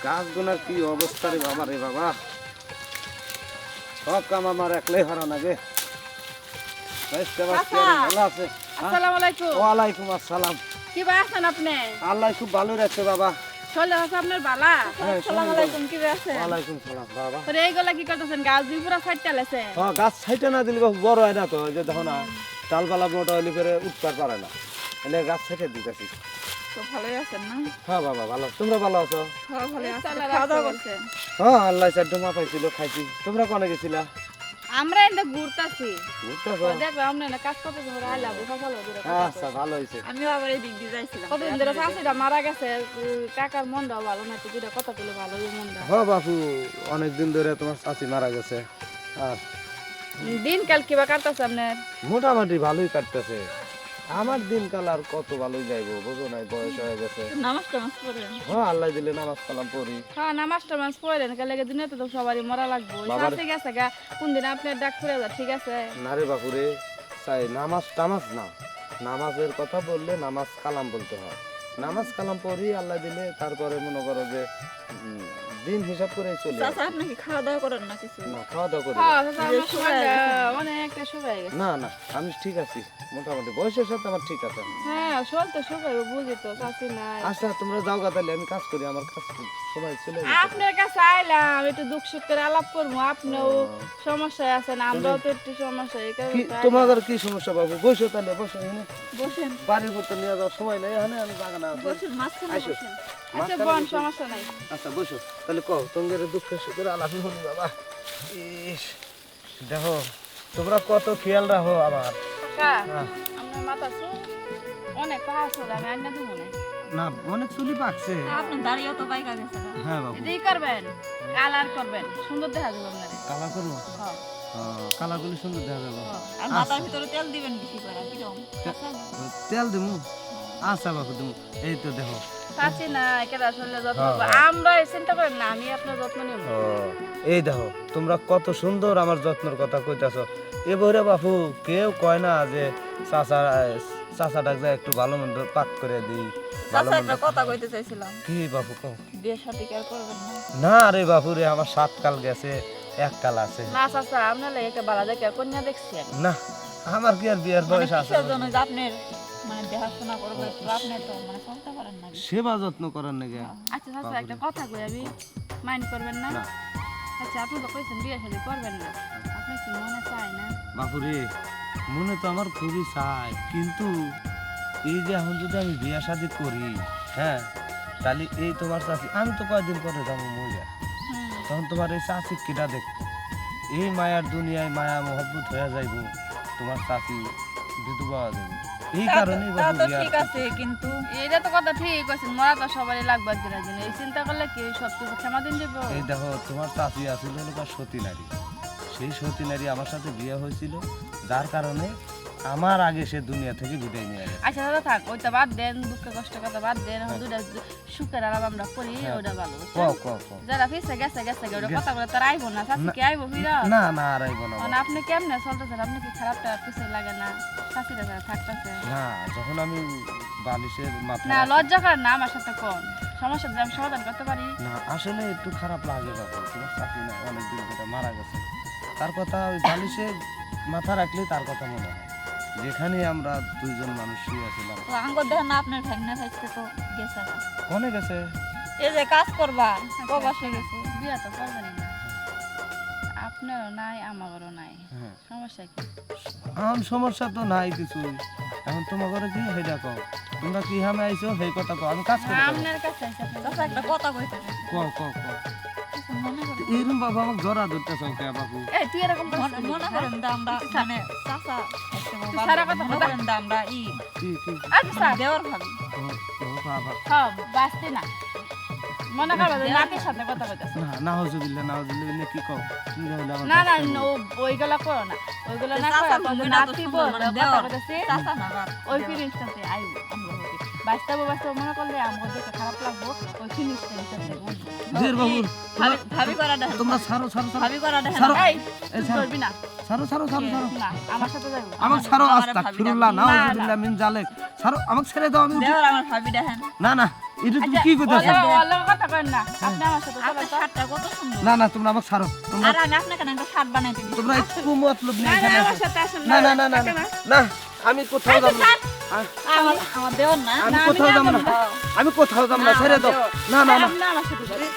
গাছ গুনার কি অবস্থা রে বাবা রে বাবা? সব কাম আমার একলাই হারা আচ্ছা। হ্যাঁ? আসসালামু আলাইকুম। ওয়ালাইকুম আসসালাম। কি বা আছেন আপনি? আল্লাহ খুব ভালো রাখছে বাবা। চলে আছে আপনার বালা। হ্যাঁ, আসসালামু আলাইকুম কি আছেন ওয়ালাইকুম সালাম বাবা। পরে এইগুলা কি করতেছেন? গাছ দুই পুরা সাইড চালেছে হ্যাঁ গাছ না দিলে বড় হয় না তো এই যে দেখো না ডালপালা মোটা হইলে করে উঠতে পারে না। গাছ ছাইটা দিতেছি। তো ভালোই আছেন না? হ্যাঁ বাবা ভালো। তোমরা ভালো আছো? হ্যাঁ ভালো আছেন। খাওয়া দাওয়া করছেন? হ্যাঁ আল্লাহ চার ডোমা পাইছিল খাইছি। তোমরা কোনে গেছিলা? আমরা এনে ঘুরতাছি। ঘুরতেছো? দেখো আমরা না কাজ করতে যাব আইলা বুঝা ভালো দূরে আচ্ছা ভালো হয়েছে আমিও আবার এই দিক দিয়ে যাইছিলাম। কতদিন ধরে শাশুড়িটা মারা গেছে? কাকার মনটাও ভালো না তো কথা বলে ভালো এই মনটা। হ বাপু অনেক দিন ধরে তোমার চাচি মারা গেছে। আর দিন কাল কিবা কাটতেছে আপনার? মোটামুটি ভালোই কাটতেছে। আমার দিনকাল আর কত ভালোই যাইবো বুঝো নাই বয়স হয়ে গেছে। নামাজ টামাজ পড়েন। হ্যাঁ আল্লাহ দিলে নামাজ কালাম পড়ি। হ্যাঁ নামাজ টামাজ পড়েন কালে দিনে তো সবারই মরা লাগবো। শাশি গেছে গা কোন দিন আপনার ডাক পড়ে যা ঠিক আছে? নারে বাপুরে চাই নামাজ টামাজ না। নামাজের কথা বললে নামাজ কালাম বলতে হয়। নামাজ কালাম পড়ি আল্লাহ দিলে তারপরে মনে করো যে দিন হিসাব করে চলে চাচা আপনি কি খাওয়া দাওয়া করেন না কিছু না খাওয়া দাওয়া করি হ্যাঁ চাচা, অনেকটা শুকায় গেছে। না না আমি ঠিক আছি মোটামুটি। বয়সের সাথে আমার ঠিক আছে। হ্যাঁ শরীর তো বুঝি তো চাষি নাই। আচ্ছা তোমরা যাও গা তাহলে আমি কাজ করি আমার কাজ সময় চলে গেছে। আপনার কাছে আইলাম একটু দুঃখ সুখ করে আলাপ করব আপনিও সমস্যায় আছেন আমরাও তো একটু সমস্যা এই কারণে কি তোমাদের কি সমস্যা বাবু? বসো তাহলে বসো এখানে। বসেন। বাড়ির করতে নিয়ে যাওয়ার সময় নেই এখানে আমি বাগানে আছি। বসেন মাঝখানে বসেন। আচ্ছা বোন বসো। সমস্যা নাই। আচ্ছা বসো। তাহলে কও তোমাদের দুঃখের সুখের আলাপি হলি বাবা। ইস দেখো তোমরা কত খেয়াল রাখো আমার। কাকা। মাথা অনেক পাহাড় চলে আমি আইনা দিব না। না অনেক চুলি পাকছে। আপনার দাঁড়িয়েও তো বাইকা গেছে হ্যাঁ বাবু। এটাই করবেন কালার করবেন সুন্দর দেখা যাবে আপনার। কালা করব? হ্যাঁ। কালা সুন্দর দেখা যাবে। হ্যাঁ। আর মাথার ভিতরে তেল দিবেন বেশি করে তেল দিমু? আচ্ছা বাবু দিমু। এই তো দেখো চাচি না একেবারে আসলে যত্ন হ্যাঁ, আমরা এই চিন্তা করেন না আমি আপনার যত্ন নেব। এই দেখো তোমরা কত সুন্দর আমার যত্নের কথা কইতাছ। এবারে বাপু কেউ কয় না যে চাচা চাচাটাক যা একটু ভালো মন্দ পাক করে দিই ভালো মন্দ কথা কইতে চাইছিলাম। কি বাপু কও? বিয়ে শাদী কি আর করবেন না? না রে বাপু রে আমার সাত কাল গেছে এক কাল আছে। না চাচা আপনার লাগে একটা বালা দেখে কন্যা দেখছি না আমার কি আর বিয়ের মানে বয়স আছে? আপনার মানে দেখাশোনা করবে আপনি তো মানে চলতে পারেন না সেবা যত্ন করার নাকি? আচ্ছা চাচা একটা কথা কই আমি মাইন্ড করবেন না। আচ্ছা আপনি তো কইছেন বিয়ে শাদী করবেন না। আপনি কি মনে চায় না? বাপু রে মনে তো আমার খুবই চাই কিন্তু এই যে এখন যদি আমি বিয়া শাদি করি হ্যাঁ তাহলে এই তোমার চাষি আমি তো কয়দিন পরে যাব মজা তখন তোমার এই চাষি কেটা দেখব এই মায়ার দুনিয়ায় মায়া মহব্বত হয়ে যাইব তোমার চাষি বিধবা হয়ে যাবে এই কারণে তা তো ঠিক আছে কিন্তু এটা তো কথা ঠিক মরা তো সবারই এই চিন্তা করলে কি সব কিছু ক্ষমা দিন দেবো এই দেখো তোমার আছিল হলো সতী নারী। সেই সতী নারী আমার সাথে বিয়ে হয়েছিল যার কারণে আমার আগে সে দুনিয়া থেকে বিদায় নিয়ে গেছে। আচ্ছা দাদা থাক ওইটা বাদ দেন দুঃখ কষ্ট কথা বাদ দেন এখন দুইটা সুখের আরাম আমরা করি হ্যাঁ। ওটা ভালো কও কও যারা ফিসে গেছে গেছে ওটা গেছে। কথা বলে তার আইবো না শাশি কি আইবো ফিরা না না আর আইব না। মানে আপনি কেমনে চলতেছেন? আপনি কি খারাপটা কিছু লাগে না? শাশিটা যারা থাকতেছে। না যখন আমি বালিশের মাথা না লজ্জা করেন না আমার সাথে কোন। সমস্যা আমি সমাধান করতে পারি। না আসলে একটু খারাপ লাগে বাবু তোমার চাকরি না অনেক দিন ধরে মারা গেছে। তার কথা ওই বালিশে মাথা রাখলে তার কথা মনে হয়। যেখানে আমরা দুইজন মানুষ শুয়ে আছিলাম। তো আঙ্গুর দেখেন না আপনার ভাগনা থাকতে তো গেছে না। কনে গেছে? এই যে কাজ করবা প্রবাসে গেছে। বিয়া তো করবেনই না। আপনারও নাই আমারও নাই। হ্যাঁ। সমস্যা কি? এখন সমস্যা তো নাই কিছু এখন তোমার ঘরে কি হেডা কও? তোমরা কি হামে আইছো? সেই কথা কও। আমি কাজ করি আপনার কাছে চাচা একটা কথা কইতে। কও কও কও। মনে এরকম বাবা আমাকে জরা ধরতে কে বাবু এই তুই এরকম মনে- করেন দা আমরা মানে চাচা সারা কথা মনে। করেন দা আমরা ই আচ্ছা দেওয়ার ভাবি। ও, ও বাবা। হ্যাঁ বাঁচতে না। মনে করো নাতির সাথে কথা কইতেছে না না হজুবিল্লা না হজুবিল্লা কি কও? তুমি আমার না না ওইগুলা করো না। ওইগুলা না করো নাতি বল মানে কথা দেওয়ার। কইতেছে চাচা না ওই দেওয়ার। ফিনিশটাতে আইব আমরা মনে করলে আমাদের দেখে খারাপ লাগবো ওই জের বাবু ভাবি- করা তোমরা ছাড়ো ছাড়ো ভাবি করা। এই করবি না। ছাড়ো ছাড়ো ছাড়ো না আমার সাথে ছাড়ো আমার না, মিন জালেক। আমাকে ছেড়ে দাও আমি আমার ভাবি দেখেন না না এটা তুমি কি করতেছো? কথা কইন না। আপনি আমার সাথে চলেন আপনার তো। শার্টটা কত সুন্দর। না না তোমরা আমাকে ছাড়ো। তোমরা আর আমি আপনাকে একটা শার্ট বানাই দিই তোমরা একটু মতলব না নেই আমার না না না না, না আমি কোথাও যাব না। আ- আমার আমার দেওর আমি না, আমি কোথাও যাব না। আমি কোথাও যাব না ছেড়ে দাও। না না না। আমার।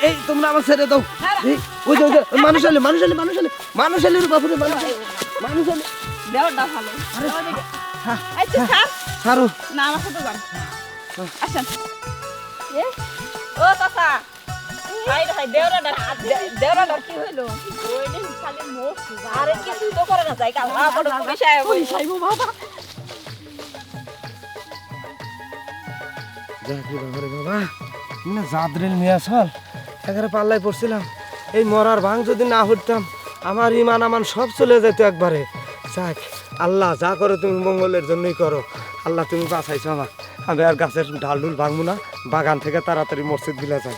এই- তোমরা আমাকে ছেড়ে দাও। এই, ওই যে মানুষ এলে মানুষ এলে মানুষ এলে মানুষ এলে রে বাপুরে মানুষ মানুষ এলে। দেওরটা ভালো। আচ্ছা স্যার। না আমার সাথে যান। আসেন। ও চাচা। হাই রে হাই দেওরাটা দেওরাটা কি হইল? আরে কিছুই তো করে না যাই কাল বাবা। দেখি বাবারে বাবা। না জাদরেল মিয়া সল এখানে পাল্লায় পড়ছিলাম। এই মরার ভাঙ যদি না হইতাম আমার ইমান আমান সব চলে যেত একবারে। যাক আল্লাহ যা করো তুমি মঙ্গলের জন্যই করো। আল্লাহ তুমি বাঁচাইছো আমার। আমি আর গাছের ঢাল ঢুল ভাঙবো না বাগান থেকে তাড়াতাড়ি মসজিদ দিলে যাই।